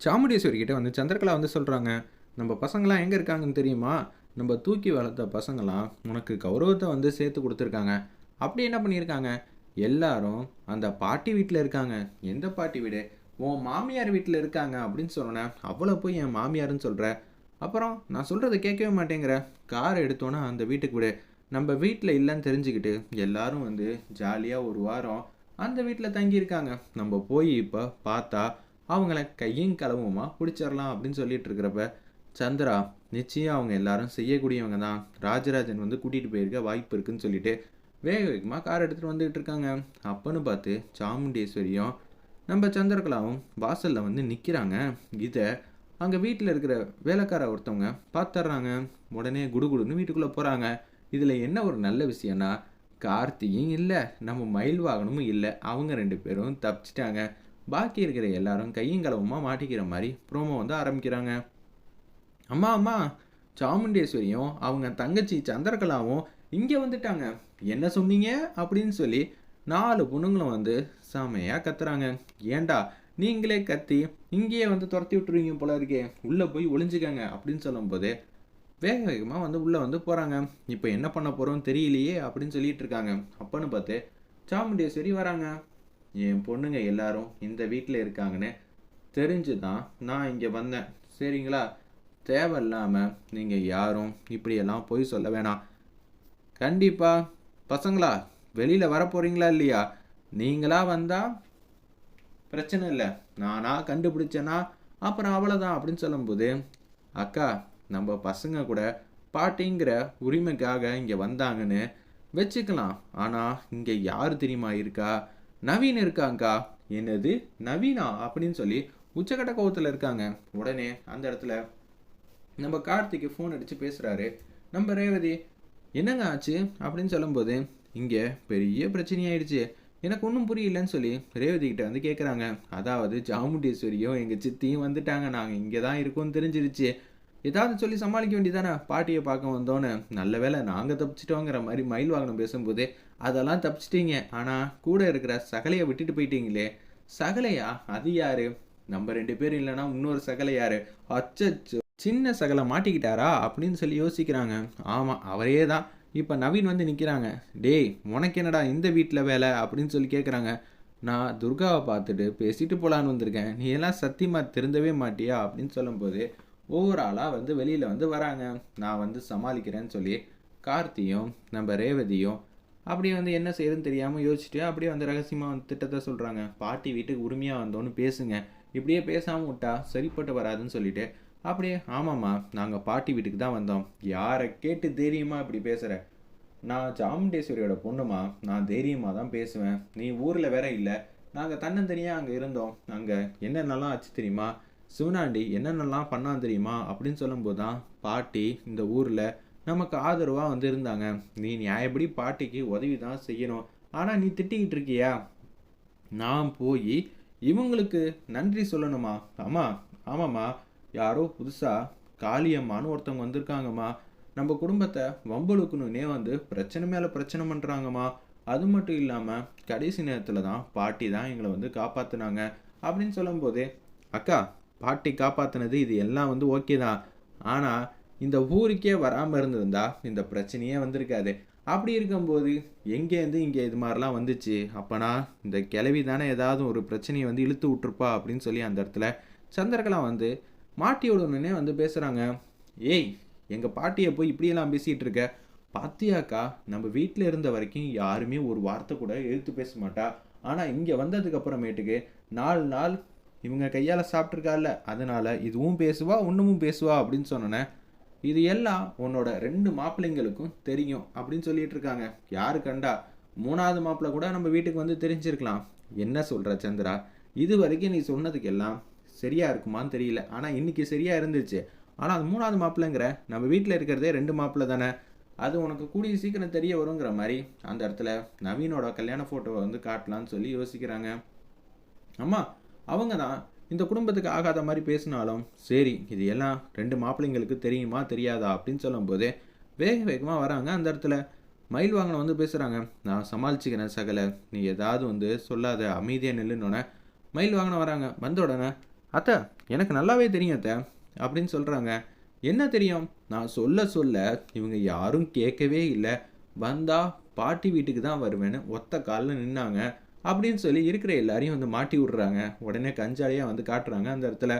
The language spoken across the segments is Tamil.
சாமுண்டீஸ்வரி கிட்டே வந்து சந்திரகலா வந்து சொல்கிறாங்க நம்ம பசங்களாம் எங்கே இருக்காங்கன்னு தெரியுமா? நம்ம தூக்கி வளர்த்த பசங்களாம் உனக்கு கௌரவத்தை வந்து சேர்த்து கொடுத்துருக்காங்க. அப்படி என்ன பண்ணியிருக்காங்க? எல்லாரும் அந்த பாட்டி வீட்டில் இருக்காங்க. எந்த பாட்டி வீடு? உன் மாமியார் வீட்டில் இருக்காங்க. அப்படின்னு சொன்னேன் அவ்வளோ போய் என் மாமியாருன்னு சொல்கிற அப்புறம் நான் சொல்கிறத கேட்கவே மாட்டேங்கிற. கார் எடுத்தோன்னா அந்த வீட்டுக்கு விடு. நம்ம வீட்டில் இல்லைன்னு தெரிஞ்சுக்கிட்டு எல்லாரும் வந்து ஜாலியாக ஒரு வாரம் அந்த வீட்டில் தங்கியிருக்காங்க. நம்ம போய் இப்போ பார்த்தா அவங்கள கையும் களவுமா பிடிச்சிடலாம் அப்படின்னு சொல்லிட்டு இருக்கிறப்ப சந்திரா நிச்சயம் அவங்க எல்லாரும் செய்யக்கூடியவங்க தான். ராஜராஜன் வந்து கூட்டிகிட்டு போயிருக்க வாய்ப்பு இருக்குன்னு சொல்லிட்டு வேக வேகமாக கார் எடுத்துகிட்டு வந்துகிட்டு இருக்காங்க. அப்பன்னு பார்த்து சாமுண்டேஸ்வரியும் நம்ம சந்திரகலாவும் வாசலில் வந்து நிற்கிறாங்க இதை அங்கே வீட்டில் இருக்கிற வேலைக்கார ஒருத்தவங்க பார்த்துட்றாங்க உடனே குடுகுடுன்னு வீட்டுக்குள்ளே போகிறாங்க இதில் என்ன ஒரு நல்ல விஷயம்னா கார்த்தியும் இல்லை நம்ம மயில் வாகனமும் இல்லை. அவங்க ரெண்டு பேரும் தப்பிச்சிட்டாங்க. பாக்கி இருக்கிற எல்லாரும் கையும் கலவமாக மாட்டிக்கிற மாதிரி ப்ரோமோ வந்து ஆரம்பிக்கிறாங்க. அம்மா அம்மா சாமுண்டேஸ்வரியும் அவங்க தங்கச்சி சந்திரகலாவும் இங்கே வந்துட்டாங்க. என்ன சொன்னீங்க? அப்படின்னு சொல்லி நாலு பொண்ணுங்களும் வந்து செமையாக கத்துறாங்க. ஏன்டா நீங்களே கத்தி இங்கேயே வந்து துரத்தி விட்டுருவீங்க போல இருக்கே உள்ளே போய் ஒளிஞ்சுக்கங்க அப்படின்னு சொல்லும்போது வேக வேகமாக வந்து உள்ளே வந்து போகிறாங்க இப்போ என்ன பண்ண போகிறோம் தெரியலையே அப்படின்னு சொல்லிட்டு இருக்காங்க. அப்பன்னு பார்த்து சாமுண்டேஸ்வரி வராங்க. என் பொண்ணுங்க எல்லாரும் இந்த வீட்டில் இருக்காங்கன்னு தெரிஞ்சு தான் நான் இங்கே வந்தேன். சரிங்களா? தேவையில்லாமல் நீங்கள் யாரும் இப்படியெல்லாம் பொய் சொல்ல வேணாம். கண்டிப்பாக பசங்களா வெளியில் வர போகிறீங்களா இல்லையா? நீங்களாக வந்தால் பிரச்சனை இல்லை. நானாக கண்டுபிடிச்சேன்னா அப்புறம் அவ்வளோதான் அப்படின்னு சொல்லும்போது அக்கா நம்ம பசங்க கூட பாட்டிங்கிற உரிமைக்காக இங்கே வந்தாங்கன்னு வச்சுக்கலாம். ஆனால் இங்கே யார் தெரியுமா இருக்கா? நவீன் இருக்காங்கக்கா என்னது நவீனா? அப்படின்னு சொல்லி உச்சக்கட்ட கோவத்தில் இருக்காங்க. உடனே அந்த இடத்துல நம்ம கார்த்திக்கு ஃபோன் அடித்து பேசுகிறாரு நம்ம ரேவதி என்னங்க ஆச்சு? அப்படின்னு சொல்லும்போது இங்கே பெரிய பிரச்சனையாயிடுச்சு. எனக்கு ஒன்றும் புரியலன்னு சொல்லி ரேவதி கிட்ட வந்து கேட்குறாங்க அதாவது சாமுண்டீஸ்வரியும் எங்கள் சித்தியும் வந்துட்டாங்க. நாங்கள் இங்கே தான் இருக்கோம்னு தெரிஞ்சிருச்சு. ஏதாவது சொல்லி சமாளிக்க வேண்டியதானே பாட்டியை பார்க்க வந்தோன்னு. நல்ல வேளை நாங்கள் தப்பிச்சிட்டோங்கிற மாதிரி மயில் வாகனம் பேசும்போது அதெல்லாம் தப்பிச்சிட்டீங்க. ஆனால் கூட இருக்கிற சகலையை விட்டுட்டு போயிட்டீங்களே. சகலையா? அது யாரு? நம்ம ரெண்டு பேரும் இல்லைன்னா இன்னொரு சகலை யாரு? அச்சச்சோ. சின்ன சகலை மாட்டிக்கிட்டாரா? அப்படின்னு சொல்லி யோசிக்கிறாங்க. ஆமாம் அவரே தான். இப்போ நவீன் வந்து நிற்கிறாங்க டேய் உனக்கு என்னடா இந்த வீட்டில் வேலை? அப்படின்னு சொல்லி கேட்குறாங்க நான் துர்காவை பார்த்துட்டு பேசிட்டு போகலான்னு வந்திருக்கேன். நீ எல்லாம் சத்தியமாக திருந்தவே மாட்டியா? அப்படின்னு சொல்லும்போது ஒவ்வொரு ஆளாக வந்து வெளியில் வந்து வராங்க. நான் வந்து சமாளிக்கிறேன்னு சொல்லி கார்த்தியும் நம்ம ரேவதியும் அப்படியே வந்து என்ன செய்யறதுன்னு தெரியாமல் யோசிச்சுட்டு அப்படியே வந்து ரகசியமாக வந்து திட்டத்தை சொல்கிறாங்க பாட்டி வீட்டுக்கு உரிமையாக வந்தோன்னு பேசுங்க. இப்படியே பேசாமல் விட்டா சரிப்பட்டு வராதுன்னு சொல்லிட்டு அப்படியே ஆமாம்மா நாங்கள் பாட்டி வீட்டுக்கு தான் வந்தோம். யாரை கேட்டு தைரியமாக இப்படி பேசுகிற நான் சாமுண்டேஸ்வரியோட பொண்ணுமா நான் தைரியமாக தான் பேசுவேன். நீ ஊரில் வேற இல்லை. நாங்கள் தன்னந்தனியாக அங்கே இருந்தோம். அங்கே என்னென்னலாம் ஆச்சு தெரியுமா? சிவனாண்டி என்னென்னலாம் பண்ணான் தெரியுமா? அப்படின்னு சொல்லும்போது தான் பாட்டி இந்த ஊரில் நமக்கு ஆதரவாக வந்து இருந்தாங்க நீ நியாயப்படி பாட்டிக்கு உதவி தான் செய்யணும். ஆனால் நீ திட்டிக்கிட்டு இருக்கியா? நான் போய் இவங்களுக்கு நன்றி சொல்லணுமா? ஆமா ஆமாம்மா. யாரோ புதுசாக காளியம்மான்னு ஒருத்தவங்க வந்திருக்காங்கம்மா. நம்ம குடும்பத்தை வம்பளுக்குன்னே வந்து பிரச்சனை மேலே பிரச்சனை பண்ணுறாங்கம்மா அது மட்டும் இல்லாமல் கடைசி நேரத்தில் தான் பாட்டி தான் எங்களை வந்து காப்பாற்றுனாங்க அப்படின்னு சொல்லும்போது அக்கா பாட்டி காப்பாற்றினது இது எல்லாம் வந்து ஓகே தான். ஆனால் இந்த ஊருக்கே வராமல் இருந்திருந்தா இந்த பிரச்சனையே வந்திருக்காது. அப்படி இருக்கும்போது எங்கேருந்து இங்கே இது மாதிரிலாம் வந்துச்சு? அப்போனா இந்த கிளவி தானே ஏதாவது ஒரு பிரச்சனையை வந்து இழுத்து விட்ருப்பா அப்படின்னு சொல்லி அந்த இடத்துல சந்திரகலா வந்து மாட்டி விடணுன்னே வந்து பேசுகிறாங்க ஏய் எங்கள் பாட்டியை போய் இப்படியெல்லாம் பேசிகிட்டு இருக்க? பாத்தியாக்கா நம்ம வீட்டில் இருந்த வரைக்கும் யாருமே ஒரு வார்த்தை கூட எழுத்து பேச மாட்டா. ஆனால் இங்கே வந்ததுக்கு அப்புறமேட்டுக்கு நாலு நாள் இவங்க கையால் சாப்பிட்ருக்கால அதனால் இதுவும் பேசுவா ஒன்றுமும் பேசுவா அப்படின்னு சொன்னோன்னே இது எல்லாம் உன்னோட ரெண்டு மாப்பிள்ளைங்களுக்கும் தெரியும் அப்படின்னு சொல்லிட்டு இருக்காங்க. யாரு கண்டா? மூணாவது மாப்பிள்ளை கூட நம்ம வீட்டுக்கு வந்து தெரிஞ்சிருக்கலாம். என்ன சொல்கிற சந்திரா? இது வரைக்கும் நீ சொன்னதுக்கு எல்லாம் சரியா இருக்குமான்னு தெரியல. ஆனால் இன்னைக்கு சரியா இருந்துச்சு. ஆனால் அது மூணாவது மாப்பிள்ளைங்கிற நம்ம வீட்டில் இருக்கிறதே ரெண்டு மாப்பிள்ளை தானே. அது உனக்கு கூடிய சீக்கிரம் தெரிய வருங்கிற மாதிரி அந்த இடத்துல நவீனோட கல்யாண ஃபோட்டோவை வந்து காட்டலான்னு சொல்லி யோசிக்கிறாங்க. அம்மா அவங்க தான் இந்த குடும்பத்துக்கு ஆகாத மாதிரி பேசினாலும் சரி இது எல்லாம் ரெண்டு மாப்பிள்ளைங்களுக்கு தெரியுமா தெரியாதா? அப்படின்னு சொல்லும்போது வேக வேகமாக வராங்க அந்த இடத்துல. மயில் வாங்கின வந்து பேசுகிறாங்க நான் சமாளிச்சுக்கிறேன் சகல. நீ ஏதாவது வந்து சொல்லாத அமைதியாக நில்லுன்னொன்னே மயில் வாங்கின வராங்க. வந்த உடனே அத்தை எனக்கு நல்லாவே தெரியும் அத்தை அப்படின்னு சொல்கிறாங்க என்ன தெரியும்? நான் சொல்ல சொல்ல இவங்க யாரும் கேட்கவே இல்லை. வந்தால் பாட்டி வீட்டுக்கு தான் வருவேன்னு ஒத்த காலில் நின்னாங்க. அப்படின்னு சொல்லி இருக்கிற எல்லாரையும் வந்து மாட்டி விடுறாங்க. உடனே கஞ்சாலியாக வந்து காட்டுறாங்க அந்த இடத்துல.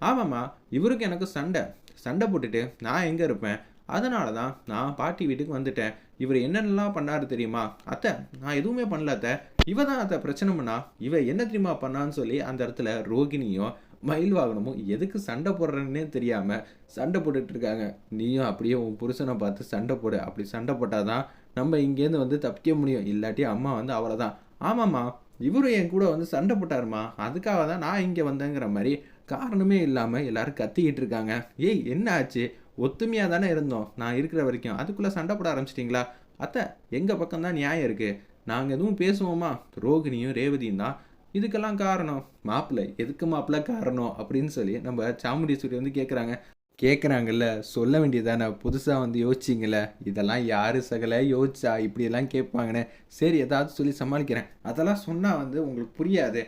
ஆமாம்மா இவருக்கு எனக்கு சண்டை. சண்டை போட்டுட்டு நான் எங்கே இருப்பேன்? அதனால தான் நான் பாட்டி வீட்டுக்கு வந்துட்டேன். இவர் என்னென்னலாம் பண்ணாரு தெரியுமா? அத்தை நான் எதுவுமே பண்ணல அத்தை. இவ தான் அத்தை பிரச்சனை பண்ணா. இவ என்ன தெரியுமா பண்ணான்னு சொல்லி அந்த இடத்துல ரோகிணியும் மயில் வாகனமும் எதுக்கு சண்டை போடுறேன்னே தெரியாமல் சண்டை போட்டுட்டு இருக்காங்க. நீயும் அப்படியே உன் புருஷனை பார்த்து சண்டை போடு. அப்படி சண்டை போட்டால் தான் நம்ம இங்கேருந்து வந்து தப்பிக்க முடியும். இல்லாட்டி அம்மா வந்து அவ்வளோதான் ஆமாம்மா இவரும் என் கூட வந்து சண்டை போட்டாருமா அதுக்காக தான் நான் இங்கே வந்தேங்கிற மாதிரி காரணமே இல்லாமல் எல்லாரும் கத்திக்கிட்டு இருக்காங்க. ஏய் என்ன ஆச்சு? ஒத்துமையாக தானே இருந்தோம். நான் இருக்கிற வரைக்கும். அதுக்குள்ளே சண்டை போட ஆரம்பிச்சிட்டிங்களா? அத்தை எங்கள் பக்கம் தான் நியாயம் இருக்குது நாங்கள் எதுவும் பேசுவோமா? ரோகிணியும் ரேவதியும் தான். இதுக்கெல்லாம் காரணம்? மாப்பிள்ளை. எதுக்கு மாப்பிள்ளை காரணம்? அப்படின்னு சொல்லி நம்ம சாமுண்டீஸ்வரி வந்து கேட்குறாங்க கேட்குறாங்கல்ல சொல்ல வேண்டியதானே புதுசாக வந்து யோசிச்சிங்களே இதெல்லாம் யார் சகலை யோசிச்சா இப்படியெல்லாம் கேட்பாங்கன்னு. சரி ஏதாவது சொல்லி சமாளிக்கிறேன். அதெல்லாம் சொன்னால் வந்து உங்களுக்கு புரியாது.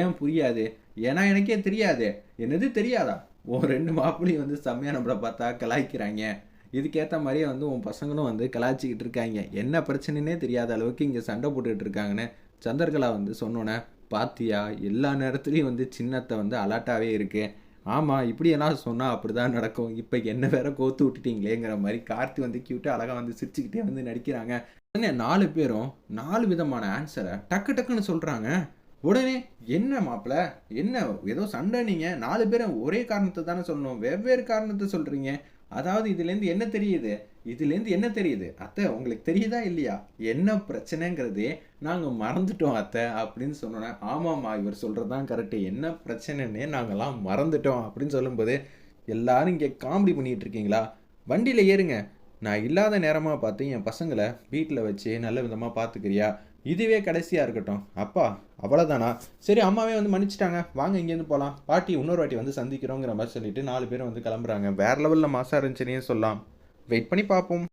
ஏன் புரியாது? ஏன்னா எனக்கே தெரியாது. என்னது தெரியாதா? உன் ரெண்டு மாப்பிள்ளையும் வந்து செம்மையாக நம்மளை பார்த்தா கலாய்க்கிறாங்க. இதுக்கேற்ற மாதிரியே வந்து உன் பசங்களும் வந்து கலாய்ச்சிக்கிட்டு இருக்காங்க. என்ன பிரச்சனைனே தெரியாத அளவுக்கு இங்கே சண்டை போட்டுக்கிட்டு இருக்காங்கன்னு சந்திரகலா வந்து சொன்னோன்னே பாத்தியா? எல்லா நேரத்துலையும் வந்து சின்னத்தை வந்து அலர்ட்டாகவே இருக்குது ஆமாம் இப்படியெல்லாம் சொன்னால் அப்படி தான் நடக்கும். இப்போ என்ன வேற கோத்து விட்டுட்டீங்களேங்கிற மாதிரி கார்த்தி வந்து க்யூட்டாக அழகாக வந்து சிரிச்சுக்கிட்டே வந்து நடிக்கிறாங்க. உடனே நாலு பேரும் நாலு விதமான ஆன்சரை டக்கு டக்குன்னு சொல்கிறாங்க உடனே என்ன மாப்பிள்ள என்ன ஏதோ சண்டை நீங்கள் நாலு பேரும் ஒரே காரணத்தை தானே சொல்லணும்? வெவ்வேறு காரணத்தை சொல்கிறீங்க அதாவது இதுலேருந்து என்ன தெரியுது? இதுலேருந்து என்ன தெரியுது? அத்தை உங்களுக்கு தெரியுதா இல்லையா? என்ன பிரச்சனைங்கிறதே நாங்கள் மறந்துட்டோம் அத்தை அப்படின்னு சொன்னோன்னே ஆமாம்மா இவர் சொல்கிறது தான் கரெக்டு என்ன பிரச்சனைன்னே நாங்கள்லாம் மறந்துட்டோம் அப்படின்னு சொல்லும்போது எல்லாரும் இங்கே காமெடி பண்ணிகிட்டு இருக்கீங்களா? வண்டியில் ஏறுங்க. நான் இல்லாத நேரமாக பார்த்து என் பசங்களை வீட்டில் வச்சு நல்ல விதமாக பார்த்துக்கிறியா? இதுவே கடைசியாக இருக்கட்டும். அப்பா அவ்வளோதானா சரி அம்மாவே வந்து மன்னிச்சிட்டாங்க. வாங்க இங்கேருந்து போகலாம் பாட்டி இன்னொரு வாட்டி வந்து சந்திக்கிறோங்கிற மாதிரி சொல்லிட்டு நாலு பேரும் வந்து கிளம்புறாங்க. வேறு லெவலில் மாசாக இருந்துச்சுன்னே சொல்லலாம். வெயிட் பண்ணி பார்ப்போம்.